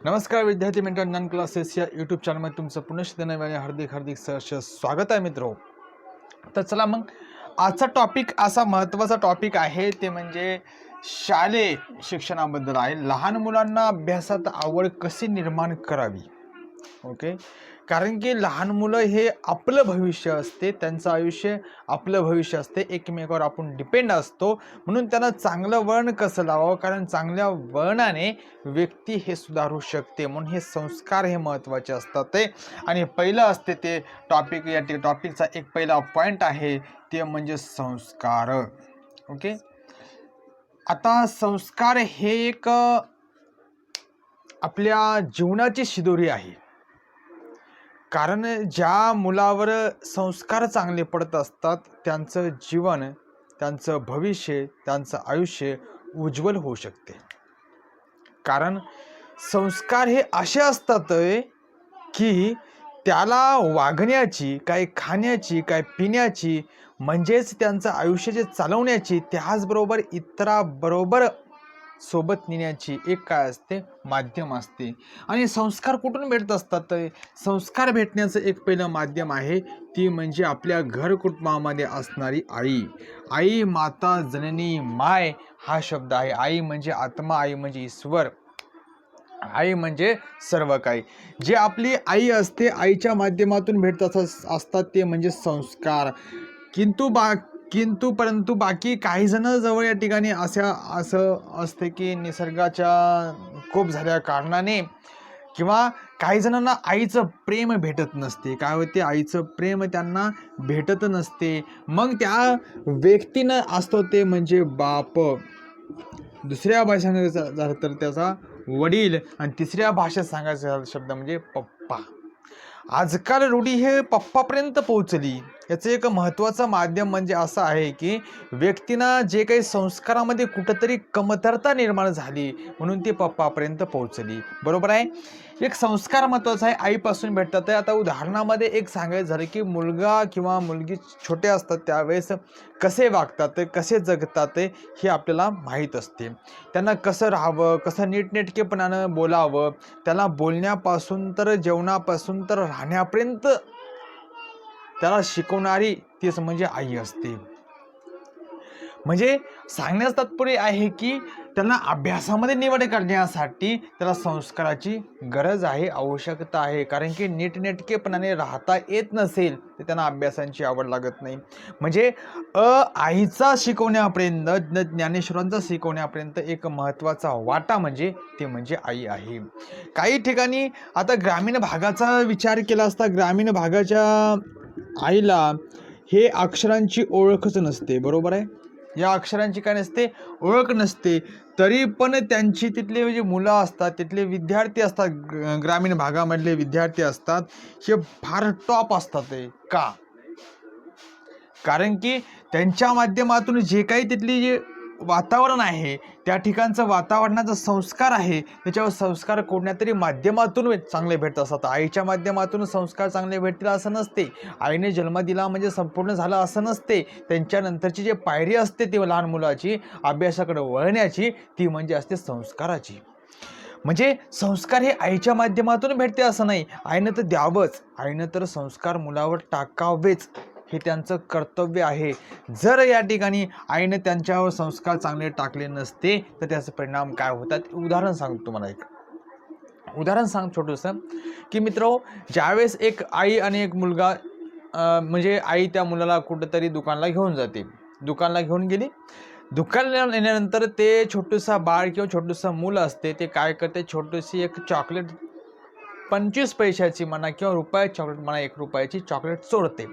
नमस्कार विद्यार्थी मित्र नन क्लासेस या यूट्यूब चॅनलमध्ये तुमचं पुनश्च देण्यासाठी हार्दिक हार्दिक सहर्ष स्वागत आहे मित्र. तर चला मग आजचा टॉपिक असा महत्त्वाचा टॉपिक आहे ते म्हणजे शालेय शिक्षणाबद्दल आहे. लहान मुलांना अभ्यासात आवड कशी निर्माण करावी? ओके कारण की लहान मुलं हे आपलं भविष्य असते त्यांचं आयुष्य आपलं भविष्य असते एकमेकावर आपण डिपेंड असतो. म्हणून त्यांना चांगलं वळण कसं लावावं? कारण चांगल्या वळणाने व्यक्ती हे सुधारू शकते. म्हणून हे संस्कार हे महत्त्वाचे असतात ते. आणि पहिलं असते ते टॉपिक या टॉपिकचा एक पहिला पॉईंट आहे ते म्हणजे संस्कार. ओके? आता संस्कार हे एक आपल्या जीवनाची शिदोरी आहे. कारण ज्या मुलावर संस्कार चांगले पडत असतात त्यांचं जीवन त्यांचं भविष्य त्यांचं आयुष्य उज्ज्वल होऊ शकते. कारण संस्कार हे असे असतात की त्याला वागण्याची काय खाण्याची काय पिण्याची म्हणजेच त्यांचं आयुष्य जे चालवण्याची त्याचबरोबर इतराबरोबर सोबत नेण्याची एक काय असते? माध्यम असते. आणि संस्कार कुठून भेटत असतात? संस्कार भेटण्याचं एक पहिलं माध्यम आहे ती म्हणजे आपल्या घर कुटुंबामध्ये असणारी आई. आई माता जननी माय हा शब्द आहे. आई म्हणजे आत्मा आई म्हणजे ईश्वर. आई म्हणजे सर्व काही. जे आपली आई असते आईच्या माध्यमातून भेटत असतात ते म्हणजे संस्कार. किंतु बा किंतु परंतु बाकी काही जण जवळ या ठिकाणी अशा असं असते की निसर्गाच्या कोप झाल्या कारणाने किंवा काही जणांना आईचं प्रेम भेटत नसते. काय होते? आईचं प्रेम त्यांना भेटत नसते. मग त्या व्यक्तीनं असतो ते म्हणजे बाप. दुसऱ्या भाषेने झालं तर त्याचा वडील आणि तिसऱ्या भाषेत सांगायचं शब्द म्हणजे पप्पा. आजकाल रूढी हे पप्पापर्यंत पोहोचली. याचं एक महत्त्वाचं माध्यम म्हणजे असं आहे की व्यक्तींना जे काही संस्कारामध्ये कुठंतरी कमतरता निर्माण झाली म्हणून ती पप्पापर्यंत पोहोचली. बरोबर आहे? एक संस्कार महत्त्वाचा आहे आईपासून भेटतात. आहे आता उदाहरणामध्ये एक सांगायचं झालं की मुलगा किंवा मुलगी छोटे असतात त्यावेळेस कसे वागतात कसे जगतात हे आपल्याला माहीत असते. त्यांना कसं राहावं कसं नीटनेटकेपणानं बोलावं त्याला बोलण्यापासून तर जेवणापासून तर राहण्यापर्यंत त्याला शिकवणारी तीच म्हणजे आई असते. म्हणजे सांगण्यास तात्पर्य आहे की त्यांना अभ्यासामध्ये निवड करण्यासाठी त्याला संस्काराची गरज आहे आवश्यकता आहे. कारण की नीटनेटकेपणाने राहता येत नसेल तर त्यांना अभ्यासांची आवड लागत नाही. म्हणजे अ आईचा शिकवण्यापर्यंत ज्ञानेश्वरांचा शिकवण्यापर्यंत एक महत्त्वाचा वाटा म्हणजे ते म्हणजे आई आहे. काही ठिकाणी आता ग्रामीण भागाचा विचार केला असता ग्रामीण भागाच्या आईला हे अक्षरांची ओळखच नसते. बरोबर आहे? या अक्षरांची काय नसते ओळख नसते. तरी पण त्यांची तिथले जे मुलं असतात तिथले विद्यार्थी असतात ग- ग्रामीण भागामधले विद्यार्थी असतात हे फार टॉप असतात ते. का? कारण की त्यांच्या माध्यमातून जे काही तिथली जे वातावरण आहे त्या ठिकाणचं वातावरणाचा संस्कार आहे त्याच्यावर संस्कार कोणत्या तरी माध्यमातून चांगले भेटत असतात आईच्या माध्यमातून संस्कार चांगले भेटतील असं नसते. आईने जन्म दिला म्हणजे संपूर्ण झालं असं नसते. त्यांच्यानंतरची जी पायरी असते ती लहान मुलाची अभ्यासाकडे वळण्याची ती म्हणजे असते संस्काराची. म्हणजे संस्कार हे आईच्या माध्यमातून भेटते असं नाही. आईनं तर द्यावंच. आईनं तर संस्कार मुलावर टाकावेच. हे त्यांचं कर्तव्य आहे. जर या ठिकाणी आईनं त्यांच्यावर संस्कार चांगले टाकले नसते तर त्याचे परिणाम काय होतात? उदाहरण सांगतो तुम्हाला एक. उदाहरण सांग छोटंसं. की मित्र ज्यावेळेस एक आई आणि एक मुलगा म्हणजे आई त्या मुलाला कुठंतरी दुकानला घेऊन जाते. दुकानला घेऊन गेली. दुकानला नेल्यानंतर ते छोटंसं बाळ किंवा छोटंसं मूल असते ते काय करते? छोटीशी एक चॉकलेट पंचवीस पैशाची म्हणा किंवा रुपया चॉकलेट म्हणा एक रुपयाची चॉकलेट चोरते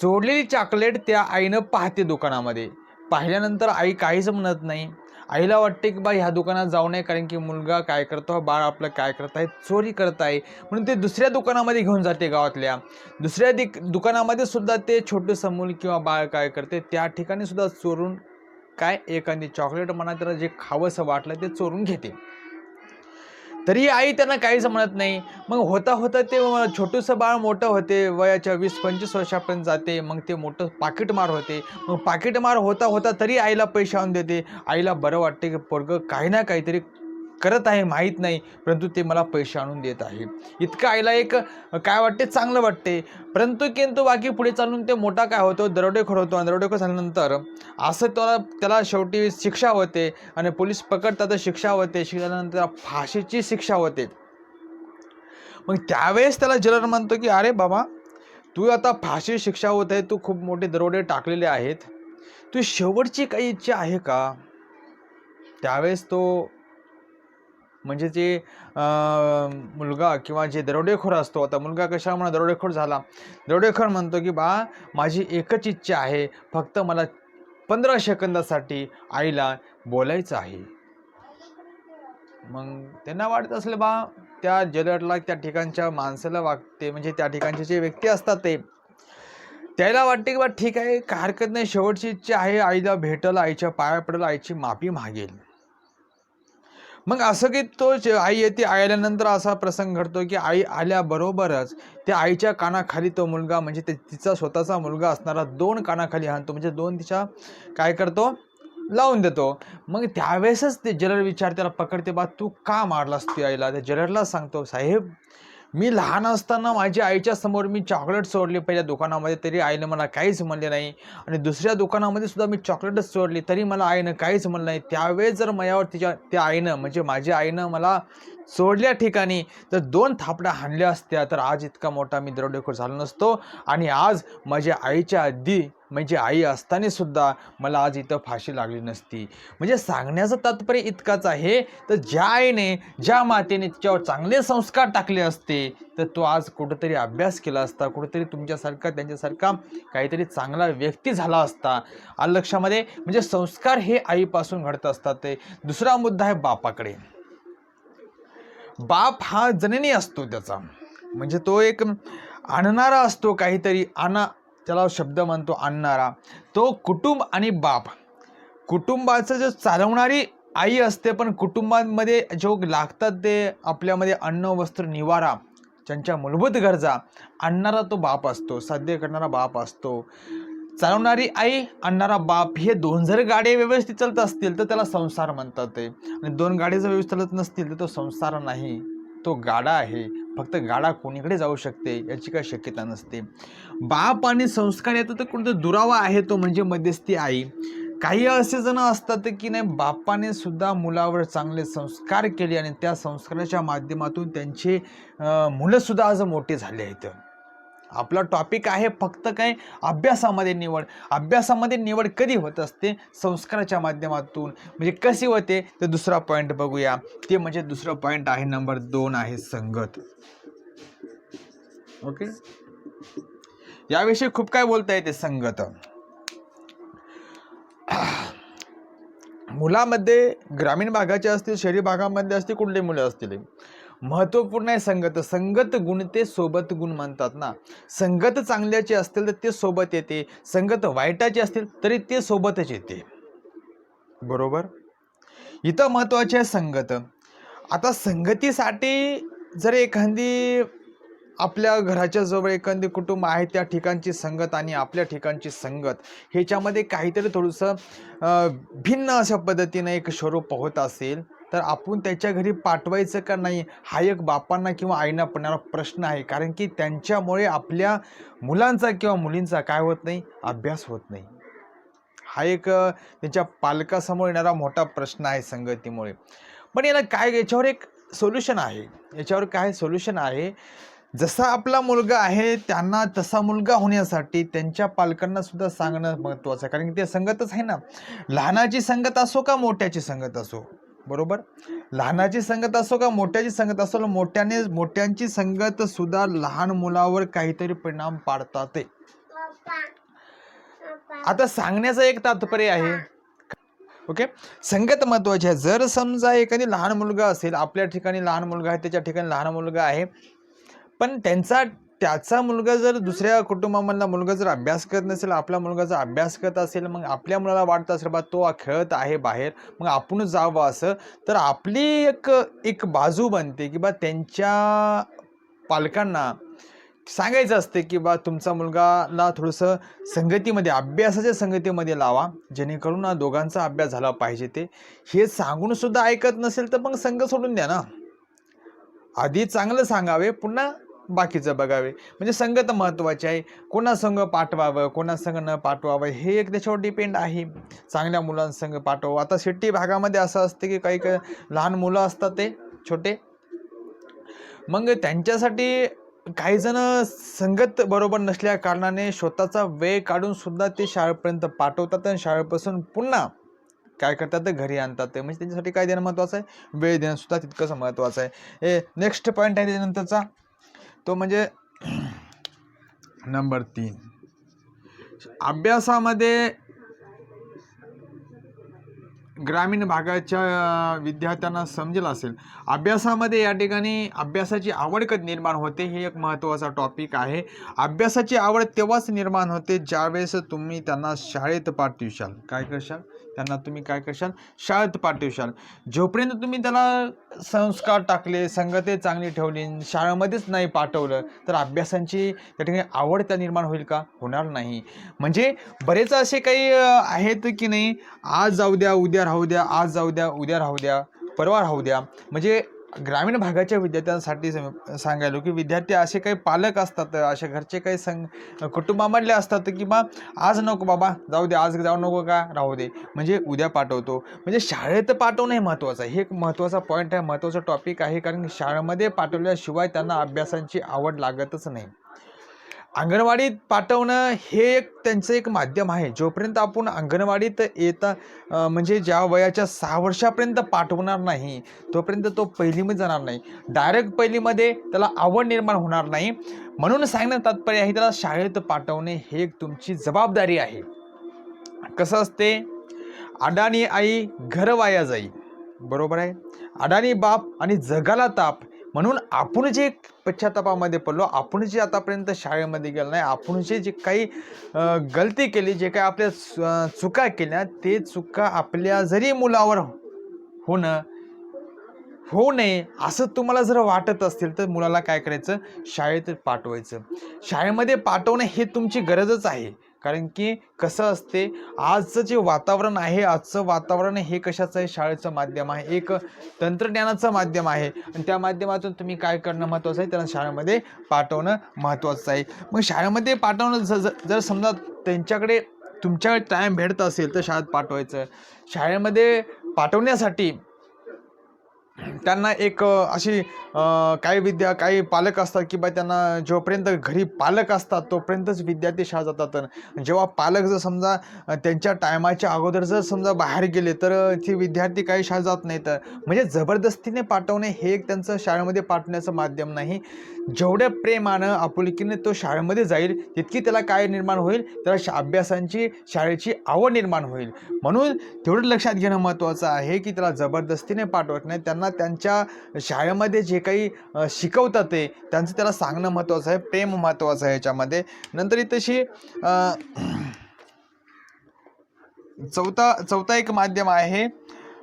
चोरलेली चॉकलेट त्या आईनं पाहते दुकानामध्ये. पाहिल्यानंतर आई काहीच म्हणत नाही. आईला वाटते की बा ह्या दुकानात जाऊ नये कारण की मुलगा काय करतो? बाळ आपलं काय करत आहे चोरी करत आहे म्हणून ते दुसऱ्या दुकानामध्ये घेऊन जाते गावातल्या. दुसऱ्या दिक दुकानामध्ये सुद्धा ते छोटंसं मूल किंवा बाळ काय करते त्या ठिकाणी सुद्धा चोरून काय? एखादी चॉकलेट म्हणा त्याला जे खावंसं वाटलं ते चोरून घेते. तरी आई त्यांना काहीच म्हणत नाही. मग होता होता ते छोटंसं बाळ मोठं होते वयाच्या वीस पंचवीस वर्षापर्यंत जाते मग ते मोठं पाकिटमार होते. मग पाकिटमार होता होता तरी आईला पैसे आणून देते. आईला बरं वाटते की पोरगं काही ना काहीतरी करत आहे माहीत नाही परंतु ते मला पैसे आणून देत आहे. इतकं आईला एक काय वाटते? चांगलं वाटते. परंतु किंतु बाकी पुढे चालून ते मोठा काय होतो? दरोडेखोर होतो. आणि दरोडेखोर झाल्यानंतर असं त्याला त्याला शेवटी शिक्षा होते आणि पोलीस पकडतात तर शिक्षा होते. शिक्षानंतर फाशीची शिक्षा होते. मग त्यावेळेस त्याला जलर म्हणतो की अरे बाबा तू आता फाशी शिक्षा होत आहे. तू खूप मोठे दरोडे टाकलेले आहेत. तू शेवटची काही इच्छा आहे का? त्यावेळेस तो म्हणजे जे मुलगा किंवा जे दरोडेखोर असतो आता मुलगा कशामुळे दरोडेखोर झाला? दरोडेखोर म्हणतो की बा माझी एकच इच्छा आहे फक्त मला पंधरा सेकंदासाठी आईला बोलायचं आहे. मग त्यांना वाटत असलं बा त्या जलटला त्या ठिकाणच्या माणसाला वागते म्हणजे त्या ठिकाणचे जे व्यक्ती असतात ते त्याला वाटते की बा ठीक आहे काय हरकत नाही शेवटची इच्छा आहे आईला भेटल आईच्या पाया पडेल आईची माफी मागेल. मग असं की तो आई येते आई आल्यानंतर असा प्रसंग घडतो की आई आल्याबरोबरच त्या आईच्या कानाखाली तो मुलगा म्हणजे ते तिचा स्वतःचा मुलगा असणारा दोन कानाखाली हाणतो. म्हणजे दोन तिच्या काय करतो? लावून देतो. मग त्यावेळेसच ते जलर विचार त्याला पकडते बा तू का मारलास ती आईला? त्या जलरला सांगतो साहेब मी लहान असताना माझ्या आईच्या समोर मी चॉकलेट सोडली. पहिल्या दुकानामध्ये तरी आईनं मला काहीच म्हणले नाही. आणि दुसऱ्या दुकानामध्ये सुद्धा मी चॉकलेटच सोडली. तरी मला आईनं काहीच म्हणलं नाही. त्यावेळेस जर माझ्यावर तिच्या त्या आईनं म्हणजे माझ्या आईनं मला सोडल्या ठिकाणी तर दोन थापड्या हाणल्या असत्या. तर आज इतका मोठा मी दरोडेखोर झालो नसतो. आणि आज माझ्या आईच्या आधी म्हणजे आई असताना सुद्धा मला आज इथं फाशी लागली नसती. म्हणजे सांगण्याचं तात्पर्य इतकाच आहे तर ज्या आईने ज्या मातेने तिच्यावर चांगले संस्कार टाकले असते तर तो आज कुठंतरी अभ्यास केला असता कुठंतरी तुमच्यासारखा त्यांच्यासारखा काहीतरी चांगला व्यक्ती झाला असता. आलं लक्षामध्ये? म्हणजे संस्कार हे आईपासून घडत असतात. ते दुसरा मुद्दा आहे बापाकडे. बाप हा जननी असतो त्याचा. म्हणजे तो एक आणणारा असतो काहीतरी आणा त्याला शब्द म्हणतो आणणारा तो कुटुंब आणि बाप. कुटुंबाचं जे चालवणारी आई असते पण कुटुंबांमध्ये जो लागतात ते आपल्यामध्ये अन्न वस्त्र निवारा ज्यांच्या मूलभूत गरजा आणणारा तो बाप असतो साध्य करणारा बाप असतो. चालवणारी आई आणणारा बाप हे दोन जर गाडे व्यवस्थित चालत असतील तर त्याला संसार म्हणतात ते. आणि दोन गाडी जर व्यवस्थित चालत नसतील तर तो संसार नाही. तो गाडा आहे. फक्त गाडा कोणीकडे जाऊ शकते याची काही शक्यता नसते. बाप आणि संस्कार याचा तर कोणतं दुरावा आहे तो म्हणजे मध्यस्थी आई. काही असे जण असतात की नाही बापाने सुद्धा मुलावर चांगले संस्कार केले आणि त्या संस्काराच्या माध्यमातून त्यांचे मुलंसुद्धा आज मोठे झाले आहेत. आपला टॉपिक आहे फक्त काय अभ्यासामध्ये निवड. अभ्यासामध्ये निवड कधी होत असते? संस्काराच्या माध्यमातून. म्हणजे कशी होते? तर दुसरा पॉईंट बघूया. ते म्हणजे दुसरं पॉईंट आहे नंबर दोन आहे संगत. ओके याविषयी खूप काय बोलता येते संगत? मुलामध्ये ग्रामीण भागाचे असतील शहरी भागामध्ये असतील कुठले मुलं असतील? महत्त्वपूर्ण आहे संगत. संगत गुण ते सोबत गुण म्हणतात ना. संगत चांगल्याची असतील तर ते सोबत येते. संगत वाईटाची असतील तरी ते सोबतच येते. बरोबर? इथं महत्त्वाचे आहे संगत. आता संगतीसाठी जर एखादी आपल्या घराच्या जवळ एखादी कुटुंब आहे त्या ठिकाणची संगत आणि आपल्या ठिकाणची संगत ह्याच्यामध्ये काहीतरी थोडंसं भिन्न अशा पद्धतीनं एक स्वरूप होत असेल. तर आपण त्याच्या घरी पाठवायचं का नाही हा एक बापांना किंवा आईना पडणारा प्रश्न आहे. कारण की त्यांच्यामुळे आपल्या मुलांचा किंवा मुलींचा काय होत नाही? अभ्यास होत नाही. हा एक त्यांच्या पालकासमोर येणारा मोठा प्रश्न आहे संगतीमुळे. पण याला काय याच्यावर एक सोल्युशन आहे. याच्यावर काय सोल्युशन आहे? जसा आपला मुलगा आहे त्यांना तसा मुलगा होण्यासाठी त्यांच्या पालकांना सुद्धा सांगणं महत्त्वाचं आहे. कारण की ते संगतच आहे ना. लहानाची संगत असो का मोठ्याची संगत असो? बरोबर? लहानाची संगत असो का मोठ्याची संगत असो मोठ्याने मोठ्यांची संगत सुद्धा लहान मुलावर काहीतरी परिणाम पाडतात आता सांगण्याचं एक तात्पर्य आहे. ओके? संगत महत्वाची आहे. जर समजा एखादी लहान मुलगा असेल आपल्या ठिकाणी लहान मुलगा आहे त्याच्या ठिकाणी लहान मुलगा आहे पण त्यांचा त्याचा मुलगा जर दुसऱ्या कुटुंबामधला मुलगा जर अभ्यास करत नसेल आपला मुलगा जर अभ्यास करत असेल मग आपल्या मुलाला वाटत असेल बा तो खेळत आहे बाहेर मग आपण जावं असं. तर आपली एक एक बाजू बनते की बा त्यांच्या पालकांना सांगायचं असते की बा तुमचा मुलगाला थोडंसं संगतीमध्ये अभ्यासाच्या संगतीमध्ये लावा जेणेकरून दोघांचा अभ्यास झाला पाहिजे ते. हे सांगूनसुद्धा ऐकत नसेल तर मग संघ सोडून द्या ना. आधी चांगलं सांगावे पुन्हा बाकीचं बघावे. म्हणजे संगत महत्त्वाचे आहे. कोणासंग पाठवावं कोणासंग न पाठवावं हे एक त्याच्यावर डिपेंड आहे. चांगल्या मुलांसंग पाठवावं. आता सिटी भागामध्ये असं असते की काही काही लहान मुलं असतात ते छोटे. मग त्यांच्यासाठी काही जण संगत बरोबर नसल्या कारणाने स्वतःचा वेळ काढून सुद्धा ते शाळेपर्यंत पाठवतात आणि शाळेपासून पुन्हा काय करतात? घरी आणतात ते. म्हणजे त्यांच्यासाठी काय देणं महत्त्वाचं आहे. वेळ देणं सुद्धा तितकंच महत्त्वाचं आहे. हे नेक्स्ट पॉईंट आहे त्याच्यानंतरचा. तो म्हणजे नंबर तीन. अभ्यासामध्ये ग्रामीण भागाच्या विद्यार्थ्यांना समजेल असेल. अभ्यासामध्ये या ठिकाणी अभ्यासाची आवड कधी निर्माण होते हे एक महत्त्वाचा टॉपिक आहे. अभ्यासाची आवड तेव्हाच निर्माण होते ज्यावेळेस तुम्ही त्यांना शाळेत पाठविशाल. काय करशाल? त्यांना तुम्ही काय करशाल? शाळेत पाठविशाल. जोपर्यंत तुम्ही त्याला संस्कार टाकले संगते चांगली ठेवली शाळेमध्येच नाही पाठवलं तर अभ्यासांची त्या ठिकाणी आवड त्या निर्माण होईल का? होणार नाही. म्हणजे बरेच असे काही आहेत की नाही आज जाऊ द्या उद्या राहू द्या आज जाऊ द्या उद्या राहू द्या परवा राहू द्या. म्हणजे ग्रामीण भागाच्या विद्यार्थ्यांसाठी सांगायलो की विद्यार्थी असे काही पालक असतात असे घरचे काही संग कुटुंबामधले असतात की बा आज नको बाबा जाऊ दे आज जाऊ नको का? राहू दे. म्हणजे उद्या पाठवतो. म्हणजे शाळेत पाठवणं हे महत्त्वाचं हे एक महत्त्वाचा पॉईंट आहे महत्त्वाचा टॉपिक आहे. कारण शाळेमध्ये पाठवल्याशिवाय त्यांना अभ्यासांची आवड लागतच नाही. अंगणवाडीत पाठवणं हे एक त्यांचं एक माध्यम आहे. जोपर्यंत आपण अंगणवाडीत येता म्हणजे ज्या वयाच्या सहा वर्षापर्यंत पाठवणार नाही तोपर्यंत तो पहिलीमध्ये जाणार नाही. डायरेक्ट पहिलीमध्ये त्याला आवड निर्माण होणार नाही. म्हणून सांगण्यात तात्पर्य आहे त्याला शाळेत पाठवणे हे एक तुमची जबाबदारी आहे. कसं असते? अडाणी आई घर वाया जाई. बरोबर आहे? अडाणी बाप आणि जगाला ताप. म्हणून आपण जे पश्चातापामध्ये पडलो आपण जे आतापर्यंत शाळेमध्ये गेलो नाही आपण जे जे काही गलती केली जे काही आपल्या चुका केल्या ते चुका आपल्या जरी मुलावर होणं होऊ नये असं तुम्हाला जर वाटत असतील तर मुलाला काय करायचं? शाळेत पाठवायचं. शाळेमध्ये पाठवणं हे तुमची गरजच आहे. कारण की कसं असते आजचं जे वातावरण आहे आजचं वातावरण हे कशाचं आहे? शाळेचं माध्यम आहे. एक तंत्रज्ञानाचं माध्यम आहे. आणि त्या माध्यमातून तुम्ही काय करणं महत्त्वाचं आहे? त्यांना शाळेमध्ये पाठवणं महत्त्वाचं आहे. मग शाळेमध्ये पाठवणं ज- जर समजा त्यांच्याकडे तुमच्याकडे टाईम भेटत असेल तर शाळेत पाठवायचं. शाळेमध्ये पाठवण्यासाठी त्यांना एक अशी काही विद्या काही पालक असतात की बा त्यांना जोपर्यंत घरी पालक असतात तोपर्यंतच विद्यार्थी शाळा जातात. जेव्हा पालक जर समजा त्यांच्या टायमाच्या अगोदर जर समजा बाहेर गेले तर ते विद्यार्थी काही शाळा जात नाही तर म्हणजे जबरदस्तीने पाठवणे हे एक त्यांचं शाळेमध्ये पाठवण्याचं माध्यम नाही. जेवढ्या प्रेमानं आपुलकीने तो शाळेमध्ये जाईल तितकी त्याला काय निर्माण होईल? त्याला शा अभ्यासांची शाळेची आवड निर्माण होईल. म्हणून तेवढं लक्षात घेणं महत्त्वाचं आहे की त्याला जबरदस्तीने पाठवत नाही. त्यांना त्यांच्या शाळेमध्ये जे काही शिकवतात ते त्यांचं त्याला सांगणं महत्त्वाचं आहे प्रेम महत्त्वाचं आहे याच्यामध्ये. नंतर ही तशी चौथा चौथा एक माध्यम आहे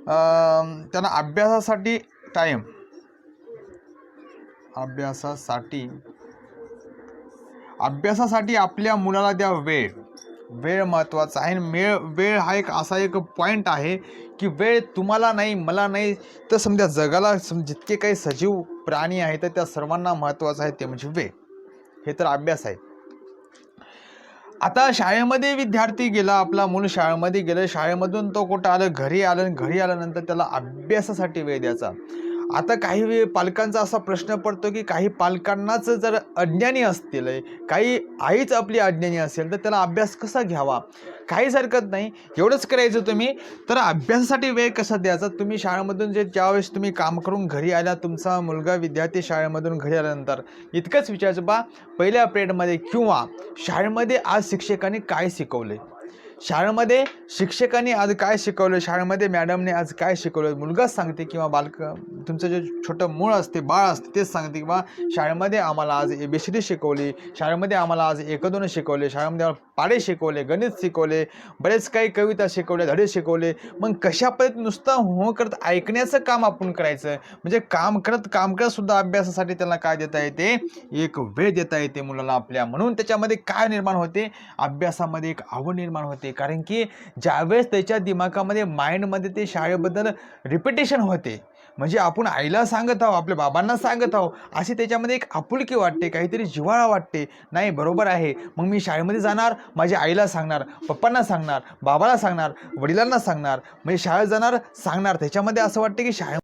त्यांना अभ्यासासाठी टाईम अभ्यासासाठी. अभ्यासासाठी आपल्या मुलाला द्या वेळ. वेळ महत्त्वाचा आहे आणि मेळ वेळ हा एक असा एक पॉईंट आहे की वेळ तुम्हाला नाही मला नाही. तर समजा जगाला सम जितके काही सजीव प्राणी आहेत तर त्या सर्वांना महत्त्वाचं आहे ते म्हणजे वेळ. हे तर अभ्यास आहे. आता शाळेमध्ये विद्यार्थी गेला आपला मूल शाळेमध्ये गेलं शाळेमधून तो कुठं आलं घरी आलं घरी आल्यानंतर त्याला अभ्यासासाठी वेळ द्यायचा. आता काही वेळ पालकांचा असा प्रश्न पडतो की काही पालकांनाच जर अज्ञानी असतील काही आईच आपली अज्ञानी असेल तर त्याला अभ्यास कसा घ्यावा? काहीच हरकत नाही. एवढंच करायचं तुम्ही. तर अभ्यासासाठी वेळ कसा द्यायचा? तुम्ही शाळेमधून जे ज्यावेळेस तुम्ही काम करून घरी आल्या तुमचा मुलगा विद्यार्थी शाळेमधून घरी आल्यानंतर इतकंच विचारायचं बा. पहिल्या पिरियडमध्ये किंवा शाळेमध्ये आज शिक्षकांनी काय शिकवले शाळेमध्ये शिक्षकांनी आज काय शिकवलं? शाळेमध्ये मॅडमने आज काय शिकवलं? मुलगाच सांगते किंवा बालक तुमचं जे छोटं मूळ असते बाळ असते तेच सांगते किंवा शाळेमध्ये आम्हाला आज ए बी सी डी शिकवली. शाळेमध्ये आम्हाला आज एक दोन शिकवले. शाळेमध्ये पाडे शिकवले गणित शिकवले बरेच काही कविता शिकवले धडे शिकवले. मग कशा पद्धतीत नुसतं हो करत ऐकण्याचं काम आपण करायचं? म्हणजे काम करत काम करत सुद्धा अभ्यासासाठी त्यांना काय देता येते? एक वेळ देता येते मुलाला आपल्या. म्हणून त्याच्यामध्ये काय निर्माण होते? अभ्यासामध्ये एक आवड निर्माण होते. कारण की ज्यावेळेस त्याच्या दिमागामध्ये माइंडमध्ये ते शाळेबद्दल रिपिटेशन होते म्हणजे आपण आईला सांगत आहो आपल्या बाबांना सांगत आहो अशी त्याच्यामध्ये एक आपुलकी वाटते काहीतरी जिव्हाळा वाटते. नाही बरोबर आहे. मग मी शाळेमध्ये जाणार माझ्या आईला सांगणार पप्पांना सांगणार बाबाला सांगणार वडिलांना सांगणार म्हणजे शाळेत जाणार सांगणार. त्याच्यामध्ये असं वाटते की शाळे